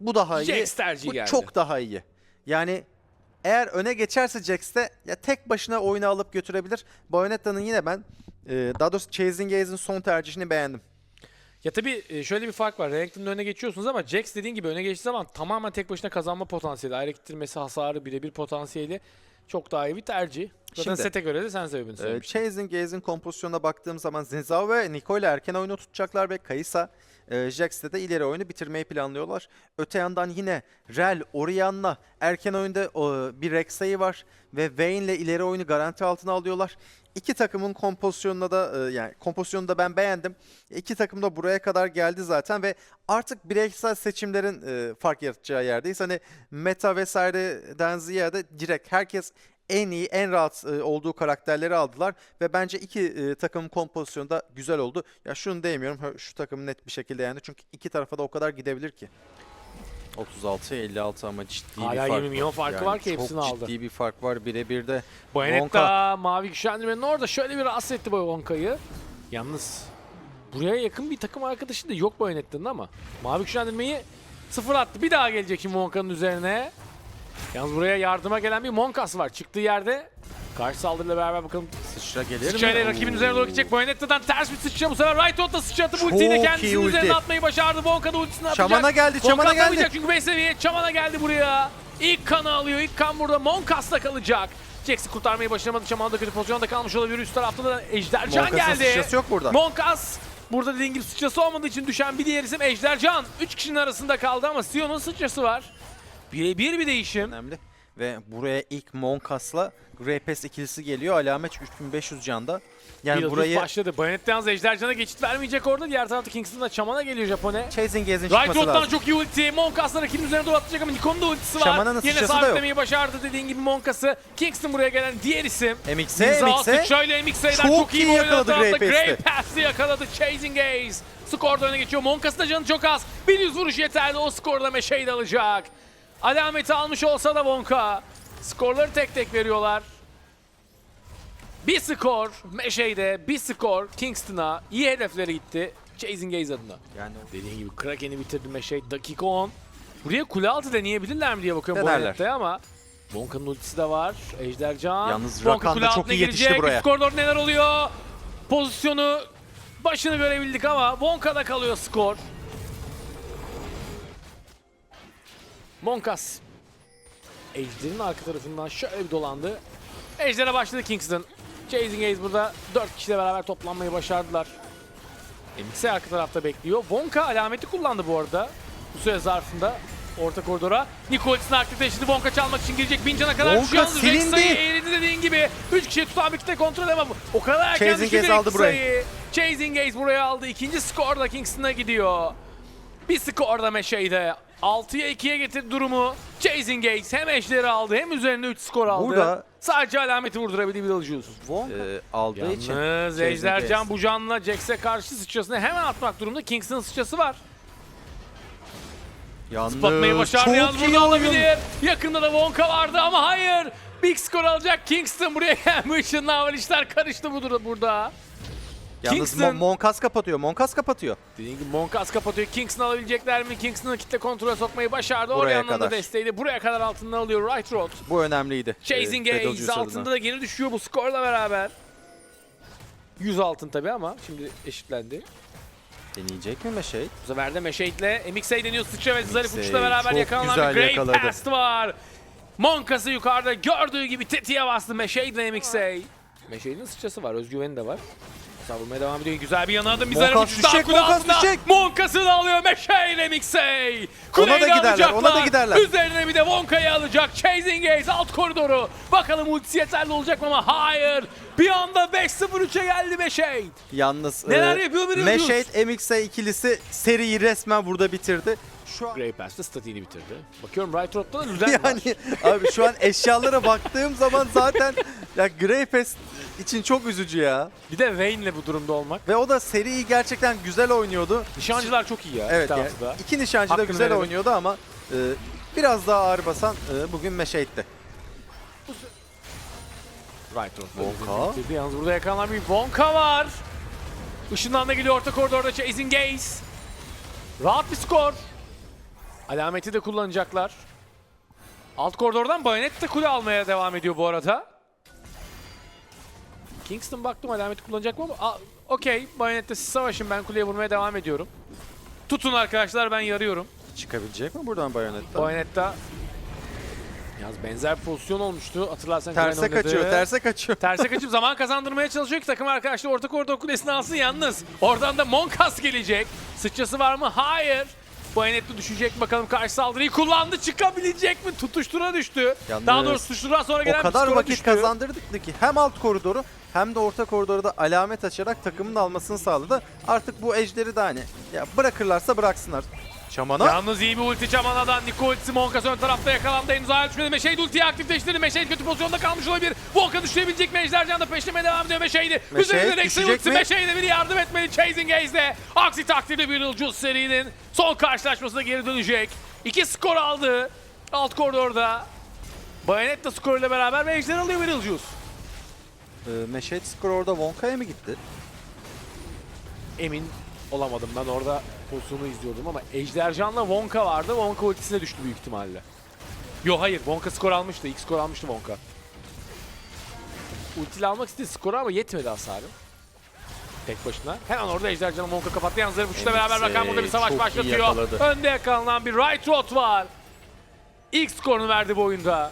bu daha iyi. Jax tercihi bu geldi. çok daha iyi. Yani eğer öne geçerse Jax de ya tek başına oyunu alıp götürebilir. Bayonetta'nın yine ben e, daha doğrusu Chasing Gaze'in son tercihini beğendim. Ya tabii e, şöyle bir fark var. Renekton'un önüne geçiyorsunuz ama Jax dediğin gibi öne geçtiği zaman tamamen tek başına kazanma potansiyeli, ayrı ittirmesi, hasarı, birebir potansiyeli çok daha iyi bir tercih. Zaten Şimdi, sete göre de sen sebebini Ee, söylemiştin. Chasing Gaze'in kompozisyonuna baktığım zaman Zinzao ve Niko ile erken oyunu tutacaklar ve Kaysa e, Jax'te de ileri oyunu bitirmeyi planlıyorlar. Öte yandan yine Rel, Orianna erken oyunda o, bir Rek'Sai var ve Vayne ile ileri oyunu garanti altına alıyorlar. İki takımın kompozisyonuna da e, yani kompozisyonunu da ben beğendim. İki takım da buraya kadar geldi zaten ve artık bireysel seçimlerin e, fark yaratacağı yerdeyiz. Hani meta vesaireden ziyade direkt herkes en iyi, en rahat e, olduğu karakterleri aldılar ve bence iki e, takım kompozisyonu da güzel oldu. Ya şunu diyemiyorum, ha, şu takım net bir şekilde yendi çünkü iki tarafa da o kadar gidebilir ki. 36-56 ama ciddi Hala bir fark 20 milyon farkı var ki hepsini çok aldı. ciddi bir fark var birebir de. Bayonetta mavi güçlendirmenin orada şöyle bir rahatsız etti Bonka'yı. Yalnız buraya yakın bir takım arkadaşı da yok Bayonetta'nın ama mavi güçlendirmeyi sıfır attı. Bir daha gelecek şimdi Monka'nın üzerine. Yalnız buraya yardıma gelen bir Monkas var. Çıktığı yerde karşı saldırıyla beraber bakalım Sıçra gelir mi? Sıçrayla rakibin üzerine doğru gidecek. Bayonetta'dan ters bir sıçra bu sefer right out'ta sıçratıp Çok iyi kendisinin ulti. üzerine atmayı başardı. Bonka da ultisini atacak. Çamana geldi, çamana geldi. atamayacak çünkü 5 seviye çamana geldi buraya. İlk kanı alıyor. İlk kan burada Monkas'ta kalacak. Jax'i kurtarmayı başaramadı. Çaman da kötü pozisyonda kalmış olabilir. Üst tarafta da Ejdercan Monkas'ın geldi. sıçrası yok burada. Monkas burada dediğin gibi sıçrası olmadığı için düşen bir diğer isim Ejdercan. 3 kişinin arasında kaldı ama Sion'un sıçrası var. Birebir bir değişim. önemli. Ve buraya ilk Monkas'la Greypass ikilisi geliyor. Alamet 3500 canda. Yani Yani burayı başladı. Bayonetta yalnız Ejdercan'a geçit vermeyecek orada. Diğer tarafta Kingston'da Çaman'a geliyor Japone. Chasing Gaze'in çıkması Road'dan lazım. çok iyi ulti. Monkas'la rakibin üzerine doğru atacak ama Nikon'un da ultisi var. Yine sıçrası da yok. sabitlemeyi başardı dediğin gibi Monkas'ı. Kingston buraya gelen diğer isim. MX'e, MX'e. sıçrayla MX'den Çok çok, iyi bir yakaladı yakaladı. Grey Grey Pass'i. Pass'i yakaladı. Chasing Ace. Skorda öne geçiyor. Monkas'ın da canı çok az. Bir yüz vuruş yeterli. O skorla Meşe'yi de alacak. Alameti almış olsa da Monka. Skorları tek tek veriyorlar. Bir skor Meşe'de, bir skor Kingston'a. iyi hedeflere gitti. Chasing Ace adına. Yani Dediğin gibi Kraken'i bitirdi Meşe. Dakika 10. Buraya kule altı deneyebilirler mi diye bakıyorum bu Denerler. hayatta ama. Bonka'nın ultisi de var. Ejdercan. Yalnız Bonka da çok iyi yetişti girecek. buraya. Üst koridor neler oluyor? Pozisyonu başını görebildik ama Bonka'da kalıyor skor. Monkas. Ejder'in arka tarafından şöyle bir dolandı. Ejder'e başladı Kingston. Chasing Ace burada 4 kişiyle beraber toplanmayı başardılar. MX arka tarafta bekliyor. Wonka alameti kullandı bu arada. Bu süre zarfında orta koridora. Nikols'un aktifleşti. Wonka çalmak için girecek. Bincan'a kadar Wonka düşüyor. Yalnız silindi. Rek'Sai eğrildi dediğin gibi. 3 kişiyi tutan bir kitle kontrol edemem. O kadar erken Chasing düşürdü Ace aldı Rek'Sai'yi. Chasing Ace buraya aldı. İkinci skor da Kingston'a gidiyor. Bir skor da Meşe'de. 6'ya 2'ye getirdi durumu. Chasing Ace hem eşleri aldı hem üzerine 3 skor aldı. Burada- Sadece alameti vurdurabildiği bir dalıcı Wong e, aldığı için. Yalnız Ejdercan Ace. bu canla Jax'e karşı sıçrasını hemen atmak durumunda. Kingston'ın sıçrası var. Yalnız Spatmayı başardı çok yalnız burada oyun. alabilir. Yakında da Wonka vardı ama hayır. Big skor alacak Kingston buraya gelmiş. Naval işler karıştı bu burada. Yalnız Kingston- Mon- Monkas kapatıyor. Monkas kapatıyor. Dediğim gibi Monkas kapatıyor. Kingston alabilecekler mi? Kingston'ı kitle kontrole sokmayı başardı. Buraya Oraya da kadar. desteğiyle buraya kadar altından alıyor Right Road. Bu önemliydi. Chasing e, Ace Betelgeuse adına. altında da geri düşüyor bu skorla beraber. 100 altın tabii ama şimdi eşitlendi. Deneyecek mi Meşey? Bu sefer de Meşeit'le MXA deniyor. Sıçra ve Zarif uçla beraber yakalanan bir Grey yakaladı. Pass var. Monkas'ı yukarıda gördüğü gibi tetiğe bastı Meşeit'le MXA. Meşeit'in sıçrası var, özgüveni de var. Savunmaya devam ediyor. Güzel bir yana adım. Bir Zarif Monkas düşecek, Monkas düşecek. Monkas'ı da alıyor Meşeit'le MXA. Kuleyi da de giderler, ona da alacaklar. giderler. Üzerine bir de Wonka'yı alacak. Chasing Ace alt koridoru. Bakalım ultisi yeterli olacak mı ama hayır. Bir anda 5-0-3'e geldi Meşeit. Yalnız Neler e, yapıyor biliyoruz. Meşey MXA ikilisi seriyi resmen burada bitirdi. Şu an Grey Pass'ta statiğini bitirdi. Bakıyorum Right Road'da da var. yani abi şu an eşyalara baktığım zaman zaten ya Grey Pass için çok üzücü ya. Bir de Vayne'le bu durumda olmak. Ve o da seriyi gerçekten güzel oynuyordu. Nişancılar çok iyi ya. Evet yani da. iki nişancı da güzel verelim. oynuyordu ama e, biraz daha ağır basan e, bugün Meşeyt'ti. Right Road'da Wonka. Bitirdi. Yalnız burada yakalanan bir Wonka var. Işından da geliyor orta koridorda Chasing Gaze. Rahat bir skor. Alameti de kullanacaklar. Alt koridordan Bayonet de kule almaya devam ediyor bu arada. Kingston baktım alameti kullanacak mı? Aa, Okey. Bayonet'te siz savaşın ben kuleye vurmaya devam ediyorum. Tutun arkadaşlar ben yarıyorum. Çıkabilecek mi buradan Bayonetta? Bayonet'ta Yalnız benzer pozisyon olmuştu. Hatırlarsan Terse kaçıyor, terse kaçıyor. Terse kaçıp zaman kazandırmaya çalışıyor ki takım arkadaşlar orta koridor kulesini alsın yalnız. Oradan da Monkas gelecek. Sıçrası var mı? Hayır. Bayonetli düşecek bakalım karşı saldırıyı kullandı. Çıkabilecek mi? Tutuştura düştü. Yalnız Daha doğrusu tutuştura sonra gelen o kadar vakit düştü. kazandırdık ki hem alt koridoru hem de orta koridoru da alamet açarak takımın almasını sağladı. Artık bu ejderi de hani ya bırakırlarsa bıraksınlar. Çamana Yalnız iyi bir ulti Çamana'dan. Niko ultisi Monkas ön tarafta yakalandı. Henüz ayrı düşmedi. Meşehid ultiyi aktifleştirdi. Meşehid kötü pozisyonda kalmış olabilir. Volkan düşürebilecek mi? Ejdercan da peşlemeye devam ediyor. Meşehid Üzerinde Rex'in düşecek ultisi. mi? Meşehid'e bir yardım etmeli Chasing Ace'de. Aksi takdirde bir Juice serinin son karşılaşmasına geri dönecek. İki skor aldı. Alt koridorda. Bayonet de skoruyla beraber ve ejder alıyor Beetlejuice. e, Meşet skor orada Wonka'ya mı gitti? Emin olamadım ben orada pozisyonu izliyordum ama Ejdercan'la Wonka vardı. Wonka ultisine düştü büyük ihtimalle. Yo hayır Wonka skor almıştı. İlk skor almıştı Wonka. Ultiyle almak istedi skoru ama yetmedi hasarı. Tek başına. Hemen orada Ejdercan'ı Wonka kapattı. Yalnız Zerif uçla beraber Rakan burada bir savaş çok iyi başlatıyor. yakaladı. Önde yakalanan bir right rot var. İlk skorunu verdi bu oyunda.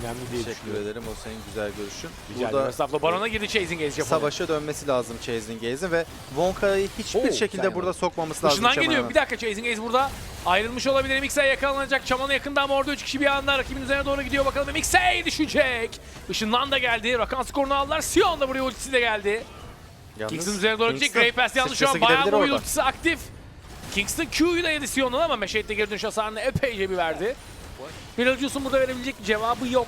Önemli diye Teşekkür düşünüyorum. ederim o senin güzel görüşün. Rica ederim. Estağfurullah. Baron'a girdi Chasing Ace Japonya. savaşa dönmesi lazım Chasing Gaze'in ve Wonka'yı hiçbir Oo, şekilde burada sokmaması lazım. Işından geliyor. Çamana'nın. Bir dakika Chasing Ace burada. Ayrılmış olabilir. MX'e yakalanacak. Çaman'a yakında ama orada 3 kişi bir anda rakibin üzerine doğru gidiyor. Bakalım MX'e düşecek. Işından da geldi. Rakan skorunu aldılar. Sion da buraya ultisi de geldi. Yalnız Kingston üzerine doğru gidecek. Kingston Grey Pass yalnız şu an sıçrası bayağı gidebilir orada. ultisi aktif. Kingston Q'yu da yedi Sion'un ama Meşehit de geri dönüş hasarını epeyce bir verdi. Beetlejuice'un burada verebilecek cevabı yok.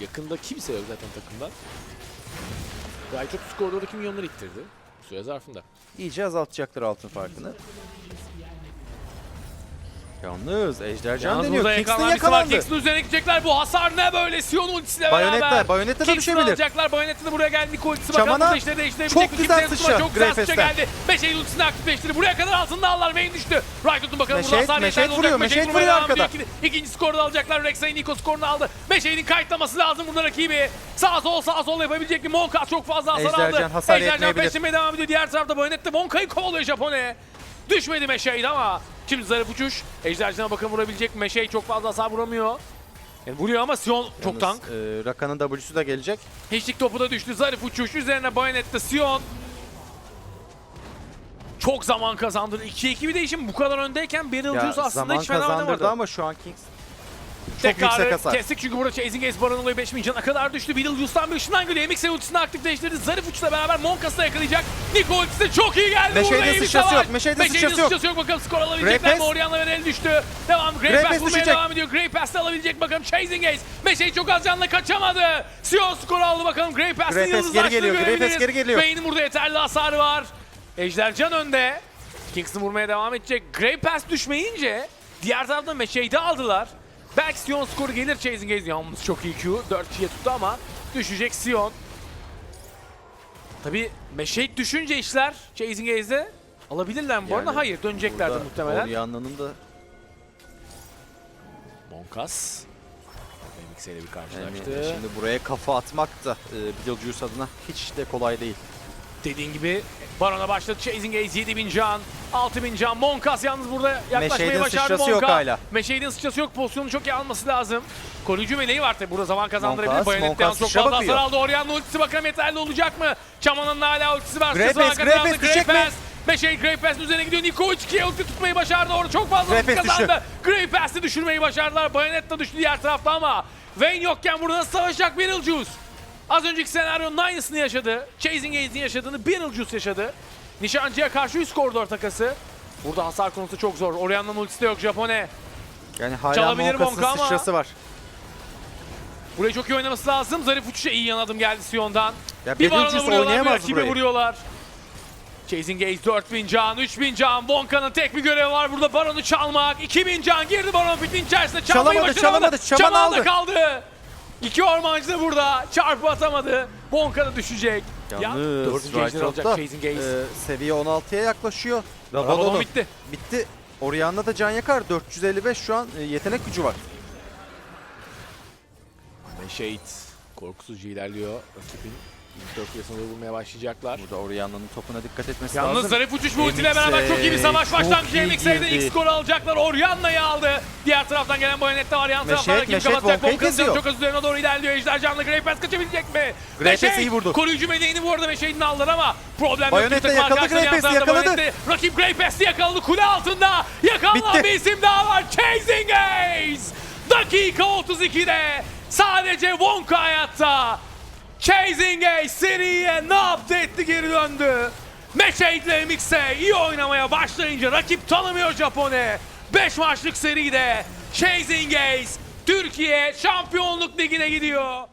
Yakında kimse yok zaten takımda. Gayet çok skorda oradaki milyonları ittirdi. Süre zarfında. İyice azaltacaklar altın farkını. Yalnız Ejdercan Yalnız deniyor. burada Kingston yakalandı. Kingston üzerine gidecekler. Bu hasar ne böyle? Sion ultisiyle Bayonetta, beraber. Bayonetta da Kingston düşebilir. alacaklar. Bayonetta da buraya geldi. Niko ultisi bakalım Çamana burada işleri değiştirebilecek çok güzel sıçra, Çok güzel sıçra geldi. Meşehid ultisini aktifleştirdi. Buraya kadar altında aldılar. Main düştü. Raikko'nun bakalım burada Meşehid- hasar olacak. vuruyor, vurmaya vuruyor arkada. İkinci, skoru da alacaklar. Rex'e Niko skorunu aldı. Meşehid'in kayıtlaması lazım burada rakibi. Sağ sol sağ sol yapabilecek mi? Monka çok fazla hasar Ejdercan aldı. hasar Ejdercan yetmeyebilir. peşlemeye devam ediyor. Diğer tarafta Bayonetta Monka'yı kovalıyor Japone. Düşmedi Meşehid ama şimdi zarif uçuş. Ejdercan'a bakın vurabilecek mi? Meşehid çok fazla hasar vuramıyor. Yani vuruyor ama Sion çok Yalnız, tank. e, Rakan'ın W'su da gelecek. Hiçlik topu da düştü. Zarif uçuş. Üzerine Bayonetta Sion. Çok zaman kazandırdı. 2-2 bir değişim. Bu kadar öndeyken Beetlejuice aslında zaman hiç fena kazandırdı oynamadı. ama şu an Kings çok yüksek hasar. kestik çünkü burada Chasing Ace Baron olayı 5000 cana kadar düştü. Beetlejuice'dan bir ışından geliyor. MX'e ultisini aktifleştirdi. Zarif uçla beraber Monkas'ı yakalayacak. Nico ultisi de çok iyi geldi. Bir sıçrası yok, Meşehid'in sıçrası yok. yok. Bakalım skor alabilecekler mi? Orianna ve düştü. Devam. Grey, Grey Pass vurmaya devam ediyor. Grey Pass de alabilecek bakalım Chasing Ace. Meşehid çok az canla kaçamadı. Sion skor aldı bakalım. Grey Pass'ın Grey Pass yıldız geri açtığını geliyor, Grey Pass görebiliriz. geri geliyor. Vayne'in burada yeterli hasarı var. Ejdercan önde. Kingston vurmaya devam edecek. Grey Pass düşmeyince diğer taraftan Meşehid'i aldılar. Belki Sion skoru gelir Chasing Ace. Yalnız çok iyi Q. 4 kişiye tuttu ama düşecek Sion. Tabi Meşehid düşünce işler Chasing Ace'de alabilirler mi bu arada? Yani Hayır döneceklerdi muhtemelen. Orianna'nın da Monkas. MX ile bir yani karşılaştı. şimdi buraya kafa atmak da e, Beetlejuice adına hiç de kolay değil. Dediğin gibi Baron'a başladı Chasing Ace 7000 can, 6000 can. Monkas yalnız burada yaklaşmayı başardı yok Monka. hala. Meşehid'in sıçrası yok. Pozisyonu çok iyi alması lazım. Koruyucu meleği var tabi burada zaman kazandırabilir. Monkas, çok fazla hasar aldı. Orianna ultisi bakalım yeterli olacak mı? Çaman'ın hala ultisi var. Grey Sıçrası Pass, var, Grey kazandı. Pass Grey düşecek mi? Pass. Meşehid Grey Pass'ın üzerine gidiyor. Niko 3-2'ye ulti tutmayı başardı. Orada çok fazla ulti kazandı. Grey Pass'ı düşürmeyi başardılar. Bayonetta düştü diğer tarafta ama Vayne yokken burada nasıl savaşacak Beetlejuice? Az önceki senaryonun aynısını yaşadı. Chasing Ace'in yaşadığını Beetlejuice yaşadı. Nişancıya karşı üst koridor takası. Burada hasar konusu çok zor. Orianna'nın ultisi de yok Japone. Yani hala Çalabilir Monkas'ın Monka ama- sıçrası var. Burayı çok iyi oynaması lazım. Zarif uçuşa iyi yan adım geldi Sion'dan. Ya Bir barona Beetlejuice vuruyorlar, bir oynayamaz rakibe burayı. vuruyorlar. Chasing Ace 4000 can, 3000 can. Wonka'nın tek bir görevi var burada Baron'u çalmak. 2000 can girdi Baron pitin içerisine. Çalmayı Çalamadı, başaramadı. çalamadı. Çaman Çaman aldı. kaldı. İki ormancı da burada. Çarpı atamadı. Wonka da düşecek. Yalnız dördüncü ejder alacak Chasing e, seviye 16'ya yaklaşıyor. Rabadon Rabadon'u bitti. bitti. Orianna da can yakar. 455 şu an e, yetenek gücü var. Shade korkusuzca ilerliyor. Rakibin Dörtlüyasına doğru vurmaya başlayacaklar. Burada Orianna'nın topuna dikkat etmesi Yalnız lazım. zarif uçuş ultiyle MX'e beraber çok iyi bir savaş başlangıcı. girdi. ilk skoru alacaklar. Orianna'yı aldı. Diğer taraftan gelen Bayonetta var. Yan taraftan rakibi kapatacak. Kesiyor. çok az üzerine doğru ilerliyor. Ejder canlı. Grey Pass kaçabilecek mi? Grey Meşet, iyi vurdu. Koruyucu meleğini bu arada Meşet'in aldılar ama problem yok. Tık var yakaladı. Grey Pass'i yakaladı. Rakip Grey Pass'i yakaladı. Kule altında. Yakalanan bir isim daha var. Chasing Ace. Dakika 32'de sadece Wonka hayatta. Chasing seriye ne yaptı etti geri döndü. Meşe ile MX'e iyi oynamaya başlayınca rakip tanımıyor Japone. 5 maçlık seride Chasing Ace Türkiye Şampiyonluk Ligi'ne gidiyor.